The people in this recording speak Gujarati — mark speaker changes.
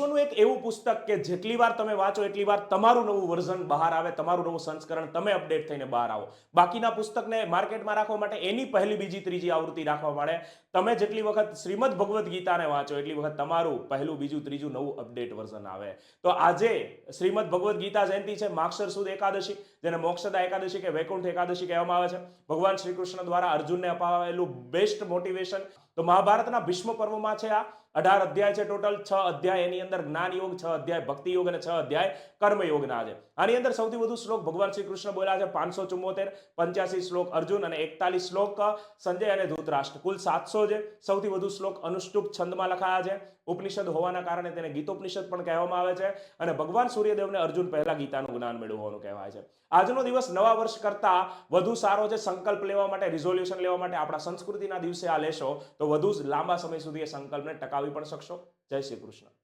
Speaker 1: વિશ્વનું એક એવું પુસ્તક કે જેટલી વાર તમે વાંચો, એટલી વાર તમારું નવું વર્ઝન બહાર આવે, તમારું નવું સંસ્કરણ તમે અપડેટ થઈને બહાર આવો. બાકીના પુસ્તકને માર્કેટમાં રાખવા માટે એની પહેલી, બીજી, ત્રીજી આવૃત્તિ રાખવા માટે તમે જેટલી વખત શ્રીમદ ભગવદ્ ગીતાને વાંચો, એટલી વખત તમારું પહેલું, બીજું, ત્રીજું નવું અપડેટ વર્ઝન આવે. તો આજે શ્રીમદ ભગવદ્ ગીતા જયંતિ છે, માક્ષર સુદ એકાદશી, જેને મોક્ષદા એકાદશી કે વૈકુંઠ એકાદશી કહેવામાં આવે છે. ભગવાન શ્રી કૃષ્ણ દ્વારા અર્જુનને અપાવેલું બેસ્ટ મોટિવેશન તો મહાભારતના ભીષ્મ પર્વમાં છે આ. અઢાર અધ્યાય છે ટોટલ, છ અધ્યાય એની અંદર જ્ઞાન યોગ છ અધ્યાય ભક્તિ યોગ અને છ અધ્યાય કર્મ યોગના છે. આની અંદર સૌથી વધુ શ્લોક ભગવાન શ્રી કૃષ્ણ બોલ્યા છે, પાંચસો ચુમ્મોતેર, પંચ્યાસી શ્લોક અર્જુન અને એકતાલીસ શ્લોક સંજય અને ધૃતરાષ્ટ્ર. કુલ સાતસો છે. સૌથી વધુ શ્લોક અનુષ્ટુપ છંદમાં લખાયા છે. ઉપનિષદ હોવાના કારણે તેને ગીતોપનિષદ પણ કહેવામાં આવે છે અને ભગવાન સૂર્યદેવને અર્જુન પહેલા ગીતાનું જ્ઞાન મેળવ્યું હોવાનું કહેવાય છે. આજનો દિવસ નવા વર્ષ કરતા વધુ સારો છે. સંકલ્પ લેવા માટે રિઝોલ્યુશન લેવા માટે આપણા સંસ્કૃતિના દિવસે આ લેશો તો વધુ લાંબા સમય સુધી એ સંકલ્પને ટકાવી પણ શકશો? જય શ્રી કૃષ્ણ.